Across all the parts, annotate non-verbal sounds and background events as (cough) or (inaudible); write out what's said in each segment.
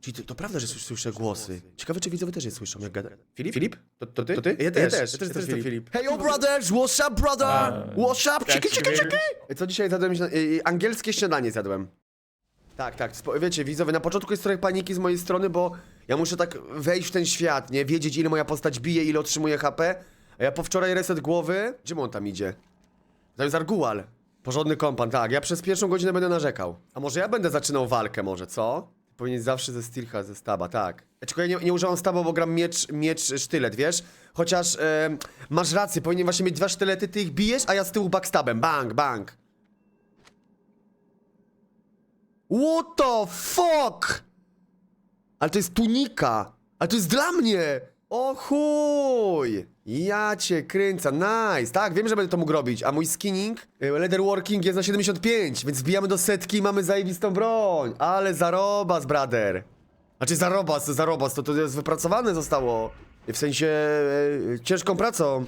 Czyli to, to prawda, że słyszę, słyszę głosy. Ciekawe, czy widzowie też je słyszą, jak gada. Filip? Filip? To, to ty? To ty? Ja też, ja też, ja też, to Filip. Hey, yo, brothers! What's up, brother? What's up? Czeki, czeki, czeki! Co dzisiaj zjadłem? śnia- y, y, Angielskie śniadanie zjadłem. Tak, tak, spo- wiecie, widzowie, na początku jest trochę paniki z mojej strony, bo ja muszę tak wejść w ten świat, nie? Wiedzieć, ile moja postać bije, ile otrzymuje HP. A ja po wczoraj reset głowy... Gdzie on tam idzie? To jest Argual. Porządny kompan, tak. Ja przez pierwszą godzinę będę narzekał. A może ja będę zaczynał walkę może, co? Powinien zawsze ze Steelha, ze staba, tak. Tylko ja nie, nie używam staba, bo gram miecz, miecz, sztylet, wiesz? Chociaż masz rację, powinien właśnie mieć dwa sztylety, ty ich bijesz, a ja z tyłu backstabem. Bang, bang. What the fuck? Ale to jest tunika. Ale to jest dla mnie. O chuj. Ja cię kręcę. Nice. Tak, wiem, że będę to mógł robić. A mój skinning, y, leatherworking jest na 75, więc wbijamy do setki i mamy zajebistą broń. Ale zarobas, brother. Znaczy zarobas, zarobas, to to jest wypracowane zostało. W sensie e, ciężką pracą.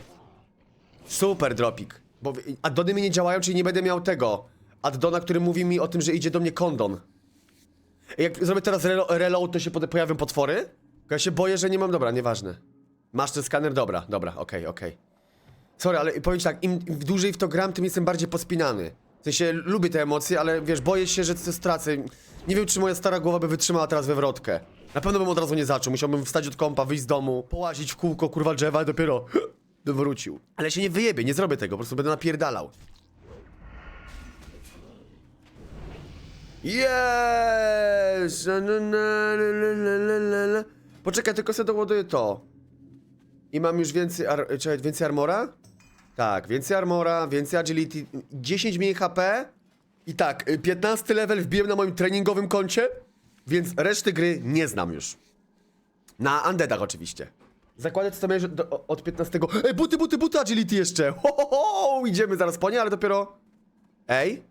Super dropik. Bo addony mi nie działają, czyli nie będę miał tego. Addona, który mówi mi o tym, że idzie do mnie kondon. Jak zrobię teraz relo reload, to się pojawią potwory? Ja się boję, że nie mam. Dobra, nieważne. Masz ten skaner? Dobra, dobra, okej, okej. Sorry, ale powiem ci tak, im, dłużej w to gram, tym jestem bardziej pospinany. W sensie lubię te emocje, ale wiesz, boję się, że to stracę. Nie wiem, czy moja stara głowa by wytrzymała teraz wywrotkę. Na pewno bym od razu nie zaczął. Musiałbym wstać od kąpa, wyjść z domu, połazić w kółko, kurwa drzewa i dopiero (laughs) bym wrócił. Ale się nie wyjebię, nie zrobię tego, po prostu będę napierdalał. Yes! Na. Poczekaj, tylko sobie doładuję to. I mam już więcej, ar czekaj, więcej armora? Tak, więcej armora, więcej agility, 10 mniej HP. I tak, y, 15 level wbiłem na moim treningowym koncie, więc reszty gry nie znam już. Na undeadach oczywiście. Zakładę co to do, od 15. Ej, buty, buty, buty agility jeszcze! Ho, ho, ho! Idziemy zaraz po nie, ale dopiero... Ej?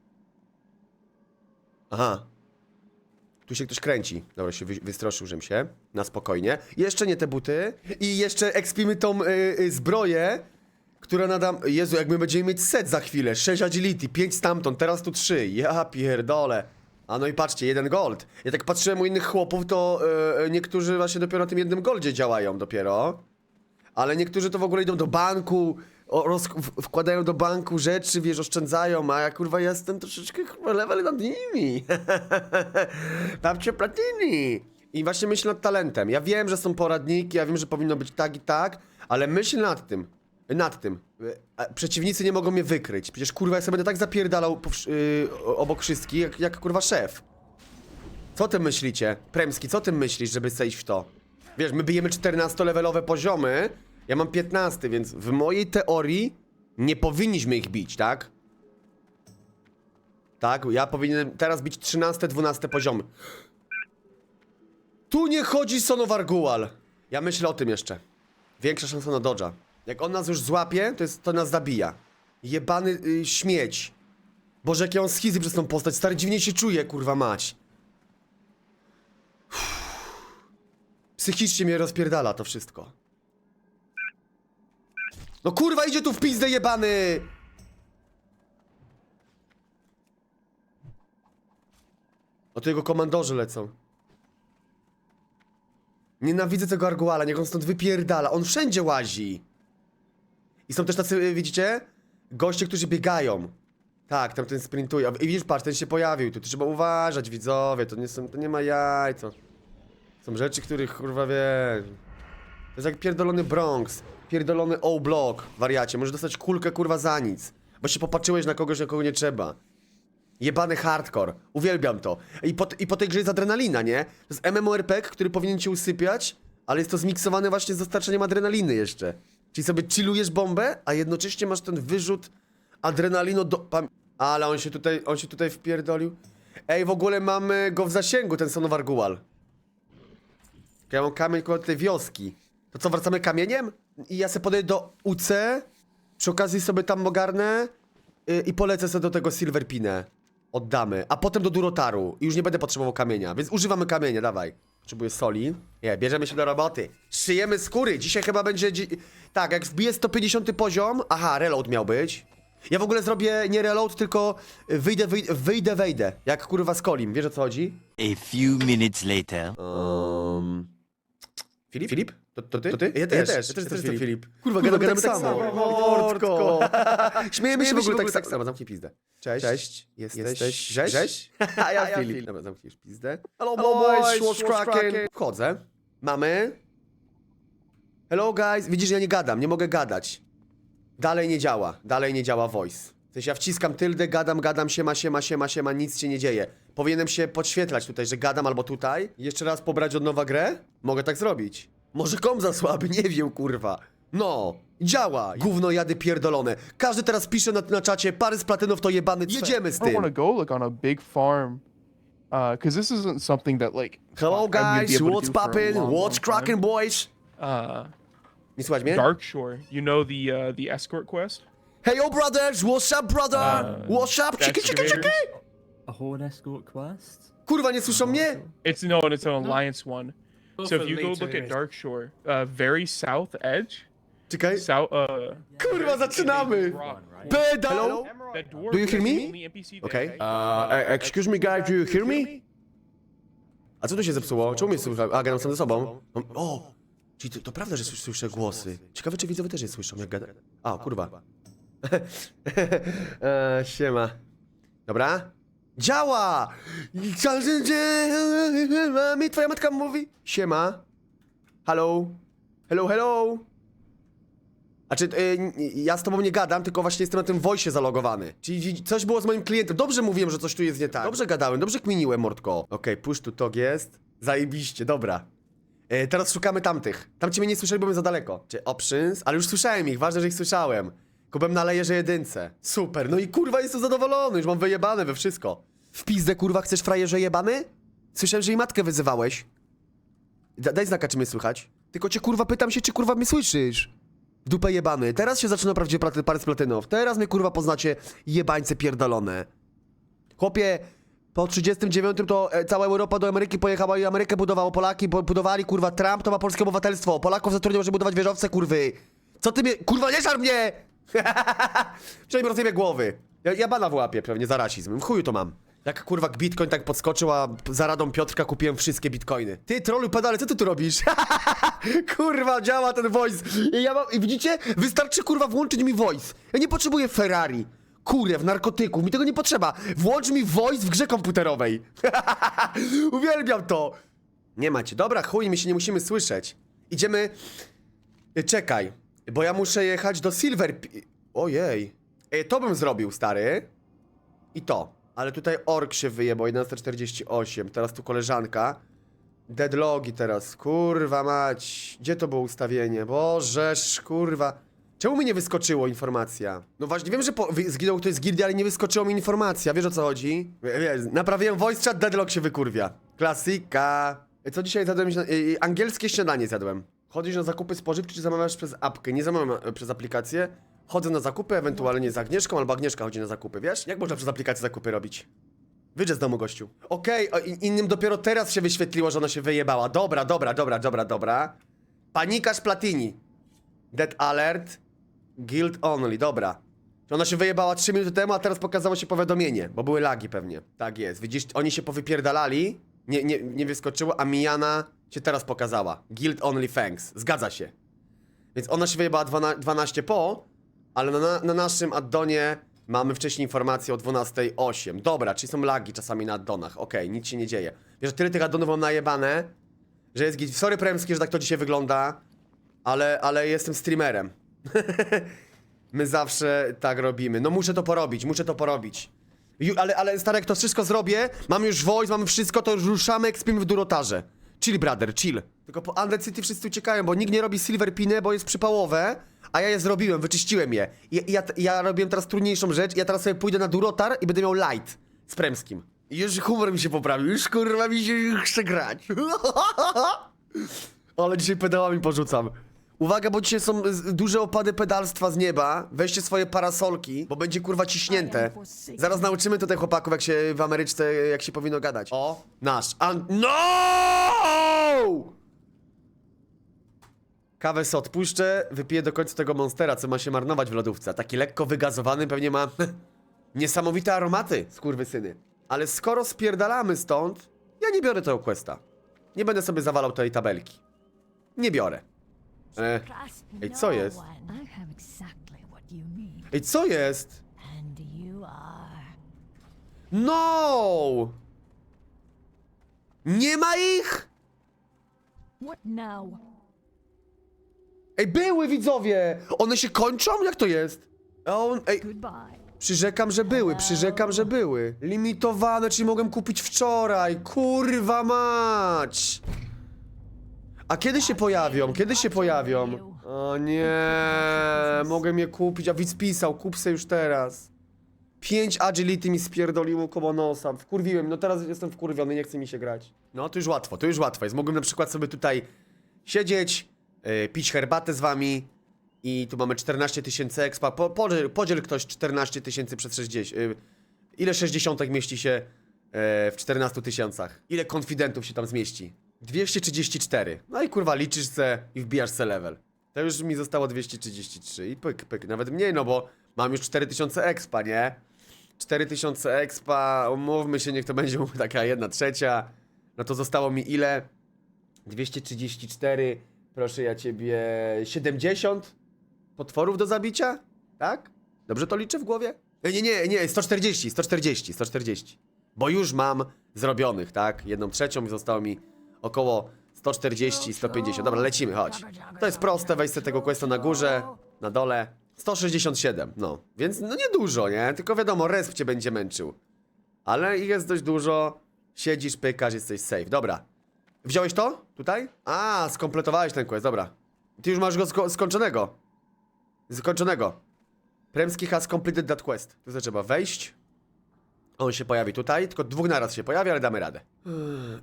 Aha. Tu się ktoś kręci. Dobra, się wy, wystroszył, się. Na spokojnie. Jeszcze nie te buty. I jeszcze ekspimy tą y, y, zbroję, która nadam... Jezu, jak my będziemy mieć set za chwilę. 6 agility, 5 stamtąd, teraz tu 3. Ja pierdolę. A no i patrzcie, jeden gold. Ja tak patrzyłem u innych chłopów, to y, y, niektórzy właśnie dopiero na tym jednym goldzie działają dopiero. Ale niektórzy to w ogóle idą do banku, o, roz, wkładają do banku rzeczy, wiesz, oszczędzają, a ja kurwa jestem troszeczkę kurwa level nad nimi. (laughs) Babcie platyny. I właśnie myśl nad talentem. Ja wiem, że są poradniki, ja wiem, że powinno być tak i tak, ale myśl nad tym. Nad tym. E, Przeciwnicy nie mogą mnie wykryć. Przecież kurwa ja sobie będę tak zapierdalał po, yy, obok wszystkich, jak, jak kurwa szef. Co ty myślicie? Premski, co ty myślisz, żeby zejść w to? Wiesz, my bijemy 14-levelowe poziomy, ja mam 15, więc w mojej teorii nie powinniśmy ich bić, tak? Tak, ja powinienem teraz bić 13-12 poziomy. Tu nie chodzi Sonowargual. Ja myślę o tym jeszcze. Większa szansa na Dodge'a. Jak on nas już złapie, to, jest, to nas zabija. Jebany y, śmieć. Boże, jak ja mam schizy przez tą postać. Stary, dziwnie się czuje, kurwa mać. Psychicznie mnie rozpierdala to wszystko. No kurwa, idzie tu w pizdę jebany! O to jego komandorzy lecą. Nienawidzę tego Arguala, niech on stąd wypierdala. On wszędzie łazi. I są też tacy, y, widzicie? Goście, którzy biegają. Tak, tamten sprintuje. I widzisz, patrz, ten się pojawił. Tu trzeba uważać, widzowie. To nie, są, to nie ma jaj. Są rzeczy, których kurwa wie. To jest jak pierdolony Bronx. Pierdolony O-Block, wariacie. Możesz dostać kulkę kurwa za nic. Bo się popatrzyłeś na kogoś, na kogo nie trzeba. Jebany hardcore. Uwielbiam to. I po, I po tej grze jest adrenalina, nie? To jest MMORPG, który powinien cię usypiać, ale jest to zmiksowane właśnie z dostarczeniem adrenaliny jeszcze. Czyli sobie chillujesz bombę, a jednocześnie masz ten wyrzut adrenalino do... Pam... Ale on się tutaj, on się tutaj wpierdolił. Ej, w ogóle mamy go w zasięgu, ten Sonowar Gual. Ja mam kamień koło tej wioski. To co, wracamy kamieniem? I ja sobie podejdę do UC, przy okazji sobie tam ogarnę yy, i polecę sobie do tego Silverpinę. Oddamy. A potem do Durotaru. I już nie będę potrzebował kamienia, więc używamy kamienia, dawaj. Potrzebuję soli. Nie, bierzemy się do roboty. Szyjemy skóry. Dzisiaj chyba będzie... dzi- Tak, jak wbiję 150 poziom... Aha, reload miał być. Ja w ogóle zrobię nie reload, tylko wyjdę, wyjdę, wyjdę, wejdę. Jak kurwa z Kolim, wiesz o co chodzi? A few minutes later. Um... Filip? Filip? To, to ty? To ty? Ja też. też, Ja też też Filip. Filip. Kurwa, gadamy gadamy tak tak samo. samo. Mordko. (laughs) Śmiejemy się w ogóle tak tak samo. Zamknij pizdę. Cześć. Cześć. Jesteś... Jesteś Rzeź? Rzeź? (laughs) A ja ja Filip. Filip. Dobra, zamknij już pizdę. Hello, boys, what's cracking? Wchodzę. Mamy. Hello guys. Widzisz, ja nie gadam, nie mogę gadać. Dalej nie działa, dalej nie działa voice. W sensie ja wciskam tyldę, gadam, gadam, siema, siema, siema, siema, nic się nie dzieje. Powinienem się podświetlać tutaj, że gadam albo tutaj. Jeszcze raz pobrać od nowa grę? Mogę tak zrobić. Może kom za słaby, nie wiem, kurwa. No, działa. Gówno jady pierdolone. Każdy teraz pisze na, na czacie, pary z platynów to jebany. Jedziemy z I don't want to tym. go like on a big farm, because this isn't something that like. Hello I'm gonna be guys, able to what's do for a poppin'? long, What's time. cracking boys? Uh, Nie słuchać mnie? Dark Shore. You know the uh, the escort quest. Hey yo brothers, what's up brother? Uh, what's up? Chiki chiki chiki! excavators. A horde escort quest? Kurwa, nie słyszą mnie? It's no, it's an alliance one. So if you go look at Dark Shore, uh, very south edge, Czekaj. south. Uh, Kurwa, zaczynamy! That dwarf Do you hear me? the only NPC Okay. has- Uh, excuse me guys, do you hear me? A co tu się zepsuło? Czemu mnie słyszałem? A, gadam sam ze sobą. O! Czyli to, to prawda, że słyszę, słyszę głosy. Ciekawe, czy widzowie też je słyszą, jak gada... A, kurwa. (laughs) e, siema. Dobra. Działa! Mi twoja matka mówi. Siema. Hello. Hello, hello. A czy y, ja z tobą nie gadam, tylko właśnie jestem na tym voice zalogowany. Czyli coś było z moim klientem. Dobrze mówiłem, że coś tu jest nie tak. Dobrze gadałem, dobrze kminiłem, Mordko. Okej, push to jest. Zajebiście, dobra. E, teraz szukamy tamtych. Tam cię mnie nie słyszeli, bo byłem za daleko. Czy options? Ale już słyszałem ich, ważne, że ich słyszałem. Kubem na layerze jedynce. Super, no i kurwa jestem zadowolony, już mam wyjebane we wszystko. W pizdę kurwa chcesz frajerze jebany? Słyszałem, że i matkę wyzywałeś. Da, daj znaka, czy mnie słychać. Tylko cię kurwa pytam się, czy kurwa mnie słyszysz. Dupę jebany. Teraz się zaczyna prawdziwie parę z platynów. Teraz mnie kurwa poznacie jebańce pierdolone. Chłopie, po 39 to e, cała Europa do Ameryki pojechała i Amerykę budowało Polaki, budowali kurwa Trump to ma polskie obywatelstwo. Polaków zatrudniał, żeby budować wieżowce, kurwy. Co ty mnie... Kurwa, nie żar mnie! (laughs) Przynajmniej rozjebie głowy. Ja, ja bana w łapie pewnie za rasizm. W chuju to mam. Jak kurwa bitcoin tak podskoczył, a za radą Piotrka kupiłem wszystkie bitcoiny. Ty trollu pedale, co ty tu robisz? (laughs) kurwa, działa ten voice. I ja mam, i widzicie? Wystarczy kurwa włączyć mi voice. Ja nie potrzebuję Ferrari. Kurew, narkotyków, mi tego nie potrzeba. Włącz mi voice w grze komputerowej. (laughs) Uwielbiam to. Nie macie. Dobra, chuj, my się nie musimy słyszeć. Idziemy... Y, Czekaj, bo ja muszę jechać do Silver... Ojej. E, to bym zrobił, stary. I to. Ale tutaj ork się wyje, bo 11.48. Teraz tu koleżanka. Deadlogi teraz. Kurwa mać. Gdzie to było ustawienie? Bożeż, kurwa. Czemu mi nie wyskoczyło informacja? No właśnie, wiem, że po, zginął ktoś z gildii, ale nie wyskoczyła mi informacja. Wiesz o co chodzi? Wie- naprawiłem voice chat, deadlock się wykurwia. Klasyka. E, Co dzisiaj zjadłem? E, e, Angielskie śniadanie zjadłem. Chodzisz na zakupy spożywcze, czy zamawiasz przez apkę? Nie zamawiam przez aplikację. Chodzę na zakupy, ewentualnie z Agnieszką, albo Agnieszka chodzi na zakupy, wiesz? Jak można przez aplikację zakupy robić? Wyjdź z domu, gościu. Okej, o, in- innym dopiero teraz się wyświetliło, że ona się wyjebała. Dobra, dobra, dobra, dobra, dobra. Panikarz Platini. Dead alert. Guild only, dobra. Ona się wyjebała 3 minuty temu, a teraz pokazało się powiadomienie, bo były lagi pewnie. Tak jest. Widzisz, oni się powypierdalali, nie, nie, nie wyskoczyło, a Mijana się teraz pokazała. Guild only thanks. Zgadza się. Więc ona się wyjebała 12, 12 po, ale na, na naszym addonie mamy wcześniej informację o 12.08. Dobra, czyli są lagi czasami na addonach. Okej, nic się nie dzieje. Wiesz, tyle tych addonów mam najebane, że jest git. Sorry Premski, że tak to dzisiaj wygląda, ale, ale jestem streamerem. (laughs) My zawsze tak robimy. No muszę to porobić, muszę to porobić. Ju, ale, ale stary, to wszystko zrobię, mamy już voice, mamy wszystko, to już ruszamy, ekspimy w durotarze. Chill, brother, chill. Tylko po Undead City wszyscy uciekają, bo nikt nie robi silver piny, bo jest przypałowe, a ja je zrobiłem, wyczyściłem je. I, i ja, ja robiłem teraz trudniejszą rzecz, ja teraz sobie pójdę na durotar i będę miał light z Premskim. I już humor mi się poprawił, już kurwa mi się chce grać. (laughs) Ale dzisiaj pedałami porzucam. Uwaga, bo dzisiaj są z- duże opady pedalstwa z nieba. Weźcie swoje parasolki, bo będzie kurwa ciśnięte. Zaraz nauczymy tutaj chłopaków, jak się w Ameryczce, jak się powinno gadać. O, nasz. An no! Kawę sobie odpuszczę, wypiję do końca tego monstera, co ma się marnować w lodówce. Taki lekko wygazowany pewnie ma (laughs) niesamowite aromaty, skurwysyny. Ale skoro spierdalamy stąd, ja nie biorę tego questa. Nie będę sobie zawalał tej tabelki. Nie biorę. E, Ej, co jest? Ej, co jest? No! Nie ma ich! What now? Ej, były widzowie! One się kończą? Jak to jest? A On, ej, Goodbye. przyrzekam, że były, przyrzekam, że były. Limitowane, czyli mogłem kupić wczoraj. Kurwa mać! A kiedy się pojawią? Kiedy się pojawią? O nie, mogę je kupić, a widz pisał, kup se już teraz. 5 agility mi spierdoliło koło nosa. Wkurwiłem, no teraz jestem wkurwiony, nie chce mi się grać. No to już łatwo, to już łatwo jest. Mogłem na przykład sobie tutaj siedzieć, yy, pić herbatę z wami i tu mamy 14 tysięcy expa. Po, podziel, podziel ktoś 14 tysięcy przez 60. Yy, ile 60 mieści się yy, w 14 tysiącach? Ile konfidentów się tam zmieści? 234. No i kurwa liczysz se i wbijasz se level. To już mi zostało 233 i pyk, pyk. Nawet mniej, no bo mam już 4000 expa, nie? 4000 expa, umówmy się, niech to będzie (laughs) taka jedna trzecia. No to zostało mi ile? 234, proszę ja ciebie, 70 potworów do zabicia? Tak? Dobrze to liczę w głowie? E, Nie, nie, nie, 140, 140, 140. Bo już mam zrobionych, tak? Jedną trzecią zostało mi około 140, 150. Dobra, lecimy, chodź. To jest proste, weź sobie tego questa na górze, na dole. 167, no. Więc no niedużo, nie? Tylko wiadomo, resp cię będzie męczył. Ale ich jest dość dużo. Siedzisz, pykasz, jesteś safe. Dobra. Wziąłeś to? Tutaj? A, skompletowałeś ten quest, dobra. Ty już masz go sko skończonego. Skończonego. Premski has completed that quest. Tu trzeba wejść. On się pojawi tutaj, tylko dwóch naraz się pojawi, ale damy radę.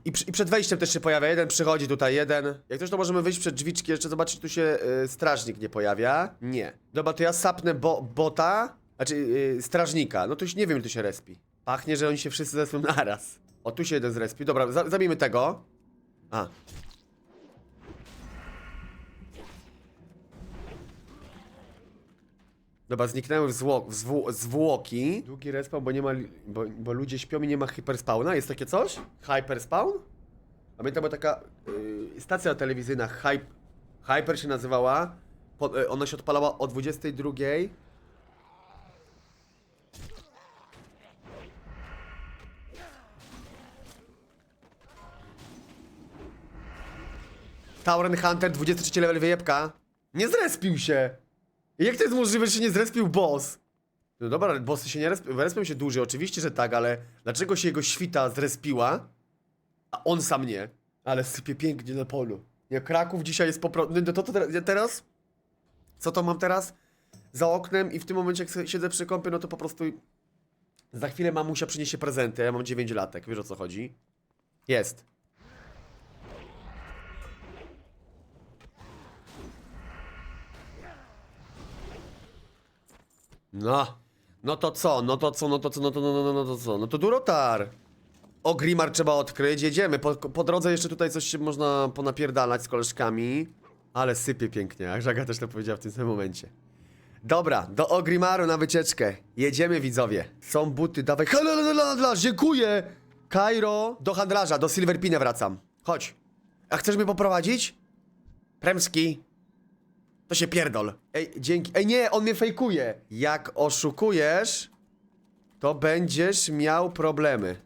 I, przy, I przed wejściem też się pojawia jeden, przychodzi tutaj jeden. Jak też to możemy wyjść przed drzwiczki, jeszcze zobaczyć, czy tu się y, strażnik nie pojawia. Nie. Dobra, to ja sapnę bo, bota, znaczy y, strażnika. No to już nie wiem, tu się respi. Pachnie, że oni się wszyscy zesną (laughs) naraz. O, tu się jeden zrespi. Dobra, za, zabijmy tego. A. Dobra, zniknęły zwłok, zwło, zwłoki. Długi respawn, bo nie ma, bo, bo ludzie śpią i nie ma hyperspawna. Jest takie coś? Hyperspawn? Pamiętam, była taka y, stacja telewizyjna, Hype, Hyper się nazywała. Po, y, ona się odpalała o 22. Tauren Hunter, 23 level wyjebka. Nie zrespił się! Jak to jest możliwe, że się nie zrespił boss? No dobra, bossy się nie respią, respią się dłużej, oczywiście, że tak, ale dlaczego się jego świta zrespiła, a on sam nie? Ale sypie pięknie na polu. Nie, Kraków dzisiaj jest po prostu... No to, to te- teraz? Co to mam teraz? Za oknem i w tym momencie jak siedzę przy kąpie, no to po prostu... Za chwilę mamusia przyniesie prezenty, ja mam 9 latek, wiesz o co chodzi? Jest. No. No to co? No to co? No to co? No to no, no, no, no to co? No to Durotar. O, Grimar trzeba odkryć, jedziemy. Po, po drodze jeszcze tutaj coś się można ponapierdalać z koleżkami. Ale sypie pięknie, jak Żaga też to powiedziała w tym samym momencie. Dobra, do Ogrimaru na wycieczkę. Jedziemy widzowie. Są buty, dawaj. Handlarz, dziękuję! Kairo, do handlarza, do Silverpina wracam. Chodź. A chcesz mnie poprowadzić? Premski, to się pierdol. Ej, dzięki. Ej, nie, on mnie fejkuje. Jak oszukujesz, to będziesz miał problemy.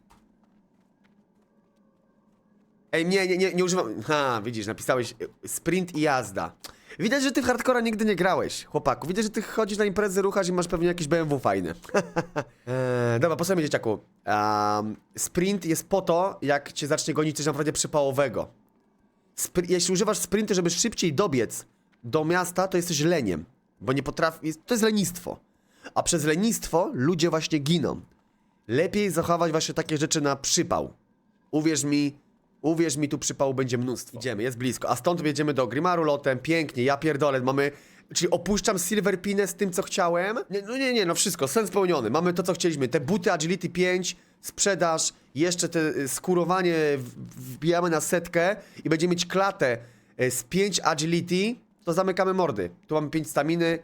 Ej, nie, nie, nie, nie używam. Ha, widzisz, napisałeś y, sprint i jazda. Widać, że ty w hardcora nigdy nie grałeś, chłopaku. Widać, że ty chodzisz na imprezy, ruchasz i masz pewnie jakiś BMW fajny. (laughs) eee, dobra, posłuchaj, dzieciaku. Um, sprint jest po to, jak cię zacznie gonić coś naprawdę przypałowego. Spr- jeśli używasz sprintu, żeby szybciej dobiec do miasta, to jesteś leniem. Bo nie potrafisz. To jest lenistwo. A przez lenistwo ludzie właśnie giną. Lepiej zachować właśnie takie rzeczy na przypał. Uwierz mi, uwierz mi, tu przypału będzie mnóstwo. Idziemy, jest blisko. A stąd jedziemy do Grimaru lotem, pięknie, ja pierdolę, mamy... Czyli opuszczam Silverpinę z tym, co chciałem? Nie, no nie, nie, no wszystko, sens spełniony. Mamy to, co chcieliśmy. Te buty Agility 5, sprzedaż, jeszcze te y, skurowanie wbijamy na setkę i będziemy mieć klatę y, z 5 Agility to zamykamy mordy. Tu mamy 5 staminy.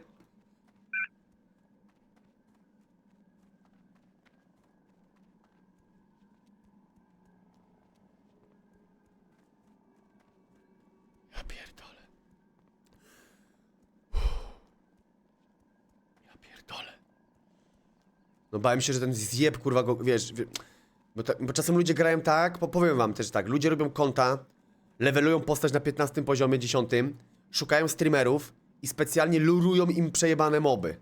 Ja pierdolę. Ja pierdolę. No bałem się, że ten zjeb, kurwa, go, wiesz, wie, bo, ta, bo czasem ludzie grają tak, po, powiem wam też tak, ludzie robią konta, levelują postać na 15 poziomie, 10, szukają streamerów i specjalnie lurują im przejebane moby.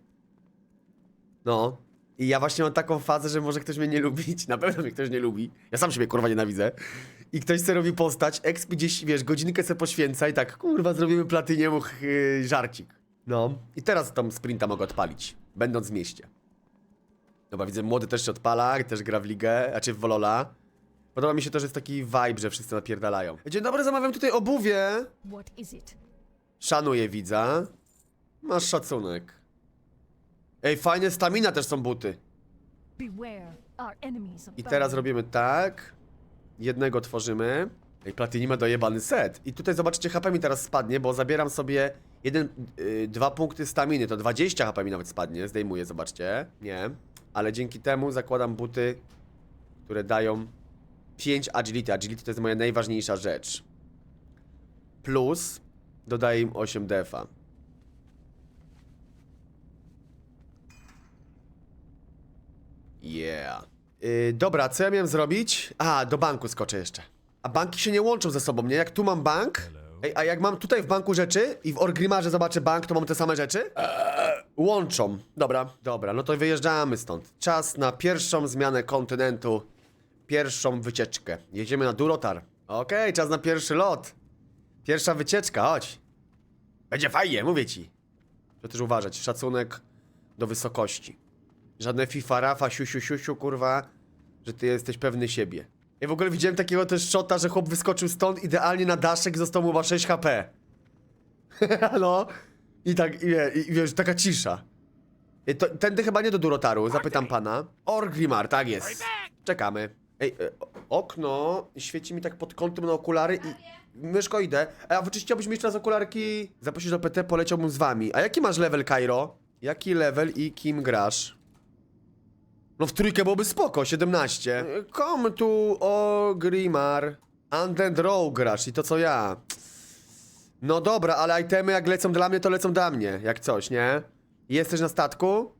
No. I ja właśnie mam taką fazę, że może ktoś mnie nie lubić, (laughs) na pewno mnie ktoś nie lubi. Ja sam siebie kurwa nienawidzę. I ktoś sobie robi postać, exp gdzieś, wiesz, godzinkę se poświęca i tak, kurwa, zrobimy platyniemu yy, żarcik. No. I teraz tą sprinta mogę odpalić, będąc w mieście. Dobra, widzę, młody też się odpala, też gra w ligę, a czy w Volola. Podoba mi się to, że jest taki vibe, że wszyscy napierdalają. Dzień dobry, zamawiam tutaj obuwie. What is it? Szanuję widza. Masz szacunek. Ej, fajne stamina też są buty. I teraz robimy tak. Jednego tworzymy. Ej, Platini ma dojebany set. I tutaj zobaczcie, HP mi teraz spadnie, bo zabieram sobie jeden, y, dwa punkty staminy. To 20 HP mi nawet spadnie. Zdejmuję, zobaczcie. Nie. Ale dzięki temu zakładam buty, które dają 5 agility. Agility to jest moja najważniejsza rzecz. Plus dodaję im 8 defa. Yeah. Yy, dobra, co ja miałem zrobić? A, do banku skoczę jeszcze. A banki się nie łączą ze sobą, nie? Jak tu mam bank, Ej, a jak mam tutaj w banku rzeczy i w Orgrimarze zobaczę bank, to mam te same rzeczy? Eee, łączą. Dobra, dobra, no to wyjeżdżamy stąd. Czas na pierwszą zmianę kontynentu. Pierwszą wycieczkę. Jedziemy na Durotar. Okej, czas na pierwszy lot. Pierwsza wycieczka, chodź. Będzie fajnie, mówię ci. To też uważać, szacunek do wysokości. Żadne FIFA, Rafa, siusiu, siusiu, kurwa, że ty jesteś pewny siebie. Ja w ogóle widziałem takiego też shota, że chłop wyskoczył stąd idealnie na daszek i został mu chyba 6 HP. (laughs) no. I tak, i, wie- i wiesz, taka cisza. I to, tędy chyba nie do Durotaru, zapytam pana. Orgrimmar, tak jest. Czekamy. Ej, e, okno świeci mi tak pod kątem na okulary i... Myszko, idę. A wy czy chciałbyś mieć teraz okularki? Zaprosić do PT, poleciałbym z wami. A jaki masz level, Kairo? Jaki level i kim grasz? No w trójkę byłoby spoko, 17. Kom tu o Grimar. Undead Row grasz i to co ja. No dobra, ale itemy jak lecą dla mnie, to lecą dla mnie, jak coś, nie? Jesteś na statku?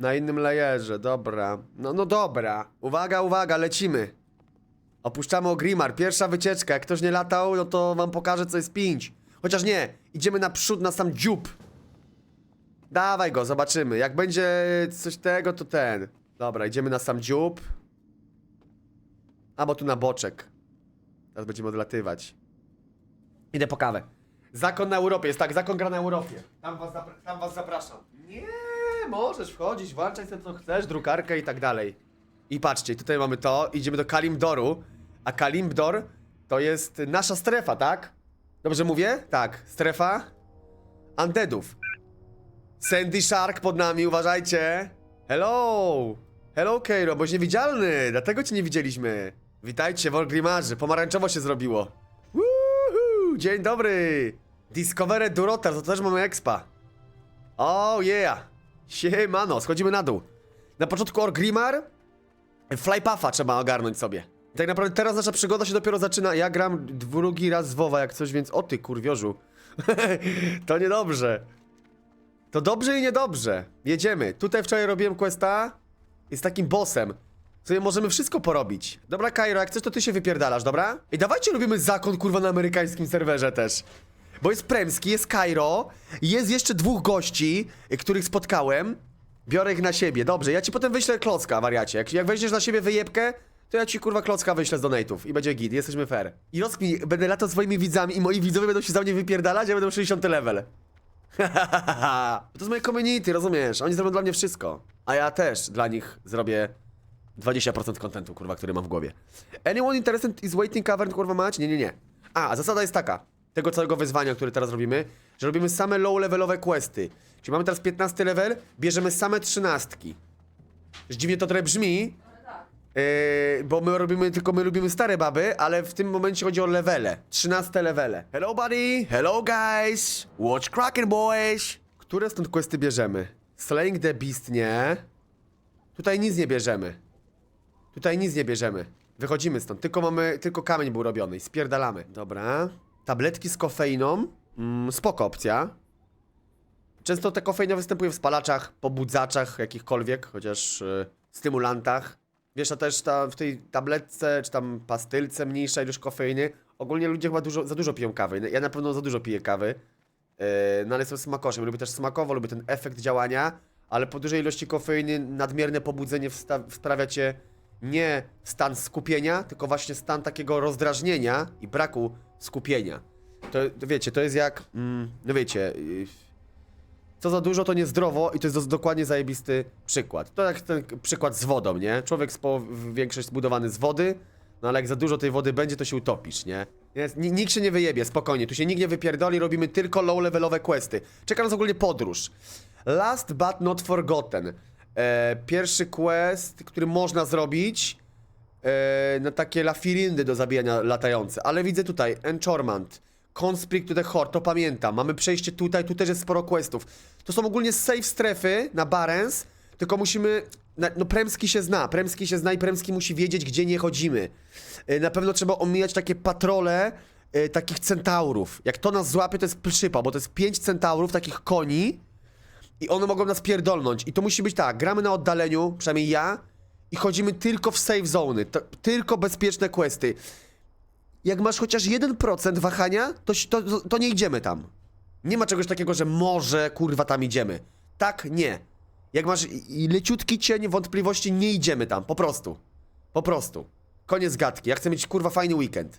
Na innym layerze, dobra. No, no dobra. Uwaga, uwaga, lecimy. Opuszczamy Ogrimar, pierwsza wycieczka. Jak ktoś nie latał, no to wam pokażę co jest pięć. Chociaż nie, idziemy naprzód na sam dziób. Dawaj go, zobaczymy. Jak będzie coś tego, to ten. Dobra, idziemy na sam dziób. Albo tu na boczek. Teraz będziemy odlatywać. Idę po kawę. Zakon na Europie, jest tak, zakon gra na Europie. Tam was, zapra- tam was zapraszam. Nie, możesz wchodzić, włączaj sobie co chcesz, drukarkę i tak dalej. I patrzcie, tutaj mamy to, idziemy do Kalimdoru, a Kalimdor to jest nasza strefa, tak? Dobrze mówię? Tak, strefa Undeadów. Sandy Shark pod nami, uważajcie. Hello! Hello, Keiro, boś niewidzialny, dlatego cię nie widzieliśmy. Witajcie w Olgrimarze, pomarańczowo się zrobiło. Woohoo! Dzień dobry! Discovery Durotar, to też mamy expa. Oh yeah! Siemano, schodzimy na dół. Na początku Orgrimmar, Flypuffa trzeba ogarnąć sobie. Tak naprawdę teraz nasza przygoda się dopiero zaczyna. Ja gram drugi raz z WoWa jak coś, więc o ty kurwiorzu. (laughs) to niedobrze. To dobrze i niedobrze. Jedziemy. Tutaj wczoraj robiłem questa. Jest takim bossem. Sobie możemy wszystko porobić. Dobra, Kairo, jak chcesz, to ty się wypierdalasz, dobra? I dawajcie robimy zakon, kurwa, na amerykańskim serwerze też. Bo jest Premski, jest Kairo, jest jeszcze dwóch gości, których spotkałem. Biorę ich na siebie, dobrze, ja ci potem wyślę klocka, wariacie. Jak, jak weźmiesz na siebie wyjebkę, to ja ci kurwa klocka wyślę z donate'ów i będzie git, jesteśmy fair. I rozkmin, będę latał swoimi widzami i moi widzowie będą się za mnie wypierdalać, ja będę 60 level. (laughs) to jest moje community, rozumiesz? Oni zrobią dla mnie wszystko. A ja też dla nich zrobię 20% kontentu, kurwa, który mam w głowie. Anyone interested is waiting covered, kurwa mać? Nie, nie, nie. A, zasada jest taka, tego całego wyzwania, które teraz robimy, że robimy same low-levelowe questy. Czyli mamy teraz 15 level, bierzemy same trzynastki. Dziwnie to trochę brzmi, Yy, bo my robimy, tylko my lubimy stare baby, ale w tym momencie chodzi o levele. 13 levele. Hello buddy, hello guys, watch Kraken boys. Które stąd questy bierzemy? Slaying the Beast nie. Tutaj nic nie bierzemy. Tutaj nic nie bierzemy. Wychodzimy stąd, tylko mamy, tylko kamień był robiony i spierdalamy. Dobra. Tabletki z kofeiną. Mm, spoko opcja. Często te kofeina występuje w spalaczach, pobudzaczach jakichkolwiek, chociaż y, stymulantach. Wiesz, a też ta, w tej tabletce, czy tam pastylce mniejsza ilość kofeiny. Ogólnie ludzie chyba dużo, za dużo piją kawy. Ja na pewno za dużo piję kawy. Yy, no ale jestem smakoszem. Lubię też smakowo, lubię ten efekt działania, ale po dużej ilości kofeiny nadmierne pobudzenie wprawia cię nie stan skupienia, tylko właśnie stan takiego rozdrażnienia i braku skupienia. To, to wiecie, to jest jak, mm, no wiecie, yy, co za dużo, to niezdrowo i to jest dokładnie zajebisty przykład. To jak ten przykład z wodą, nie? Człowiek poł- większość zbudowany z wody, no ale jak za dużo tej wody będzie, to się utopisz, nie? Jest, ni- nikt się nie wyjebie, spokojnie, tu się nikt nie wypierdoli, robimy tylko low-levelowe questy. Czeka nas ogólnie podróż. Last but not forgotten. E, pierwszy quest, który można zrobić e, na takie lafirindy do zabijania latające, ale widzę tutaj Enchorment, Consprict to the Horde, to pamiętam, mamy przejście tutaj, tu też jest sporo questów. To są ogólnie safe strefy na Barents, tylko musimy, na, no Premski się zna, Premski się zna i Premski musi wiedzieć, gdzie nie chodzimy. E, na pewno trzeba omijać takie patrole e, takich centaurów. Jak to nas złapie, to jest przypał, bo to jest pięć centaurów, takich koni, i one mogą nas pierdolnąć. I to musi być tak, gramy na oddaleniu, przynajmniej ja, i chodzimy tylko w safe zony, to, tylko bezpieczne questy. Jak masz chociaż 1% wahania, to, to, to, nie idziemy tam. Nie ma czegoś takiego, że może kurwa tam idziemy. Tak, nie. Jak masz leciutki cień wątpliwości, nie idziemy tam, po prostu. Po prostu. Koniec gadki. Ja chcę mieć kurwa fajny weekend.